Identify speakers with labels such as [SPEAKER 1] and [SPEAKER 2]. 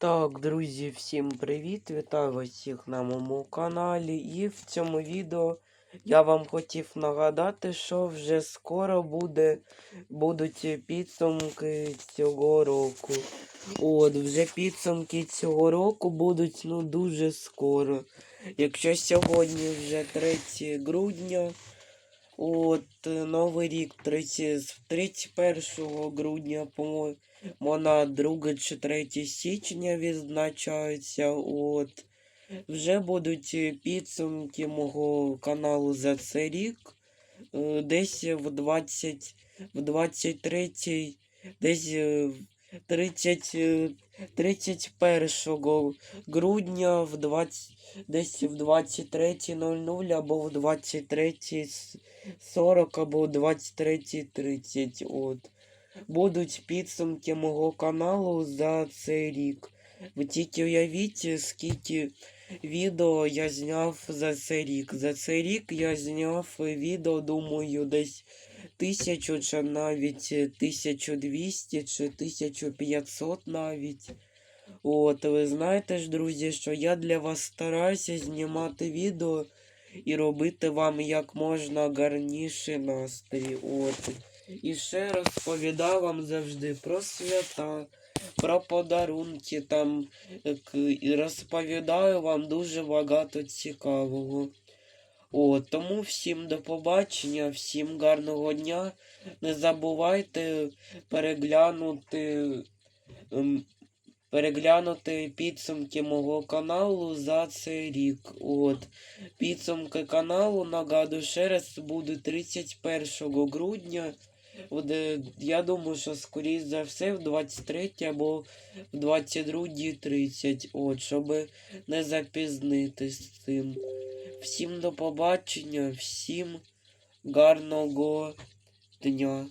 [SPEAKER 1] Так, друзі, всім привіт! Вітаю вас всіх на моєму каналі. І в цьому відео я вам хотів нагадати, що вже скоро буде, будуть підсумки цього року. От, вже підсумки цього року будуть ну дуже скоро. Якщо сьогодні вже 3 грудня, от Новий рік 30, з 31 грудня, вона 2 чи 3 січня відзначається. От. Вже будуть е, підсумки мого каналу за цей рік. Е, Десь в 20, в 23, десь е, 30, е, 31 грудня в 20, десь в 23.00 або в 23.40 або в 23.30. От будуть підсумки мого каналу за цей рік. Ви тільки уявіть, скільки відео я зняв за цей рік. За цей рік я зняв відео, думаю, десь тисячу чи навіть 1200 чи 1500 навіть. От, ви знаєте ж, друзі, що я для вас стараюся знімати відео і робити вам як можна гарніший настрій. От. І ще розповідаю вам завжди про свята, про подарунки там і розповідаю вам дуже багато цікавого. О, тому всім до побачення, всім гарного дня. Не забувайте переглянути, ем, переглянути підсумки мого каналу за цей рік. От. Підсумки каналу, нагадую, ще раз буде 31 грудня. Буде, я думаю, що скоріш за все в 23 або в 22.30, от, щоб не запізнитись з цим. Всім до побачення, всім гарного дня.